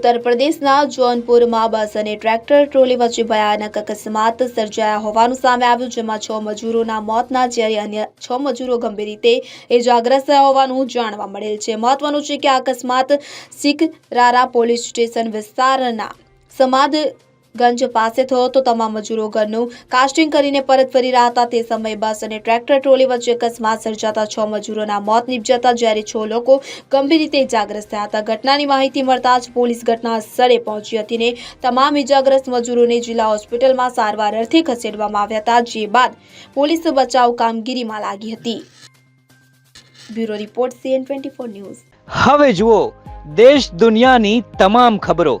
ઉત્તર પ્રદેશના જૌનપુરમાં બસ અને ટ્રેક્ટર ટ્રોલી વચ્ચે ભયાનક અકસ્માત સર્જાયા હોવાનું સામે આવ્યું, જેમાં છ મજૂરોના મોતના જ્યારે અન્ય છ મજૂરો ગંભીર રીતે ઇજાગ્રસ્ત થયા હોવાનું જાણવા મળેલ છે. મહત્વનું છે કે આ અકસ્માત સિકરારા પોલીસ સ્ટેશન વિસ્તારના સમાદગંજ પાસે થયો તો તમામ મજૂરો ઘરનું કાસ્ટિંગ કરીને પરત ફરી રહ્યા હતા. તે સમયે બસ અને ટ્રેક્ટર, ટ્રોલી વચ્ચે અકસ્માત સર્જાતા છ મજૂરોના મોત નીપજતા જ્યારે છ લોકો ગંભીર રીતે ઇજાગ્રસ્ત થયા હતા. ઘટનાની માહિતી મળતા જ પોલીસ ઘટના સ્થળે પહોંચી હતી ને તમામ ઇજાગ્રસ્ત મજૂરોને જિલ્લા હોસ્પિટલમાં સારવાર અર્થે ખસેડવામાં આવ્યા હતા, જે બાદ પોલીસ બચાવ કામગીરીમાં લાગી હતી. Bureau report, C N twenty news. હવે જુઓ, દેશ દુનિયાની તમામ ખબરો.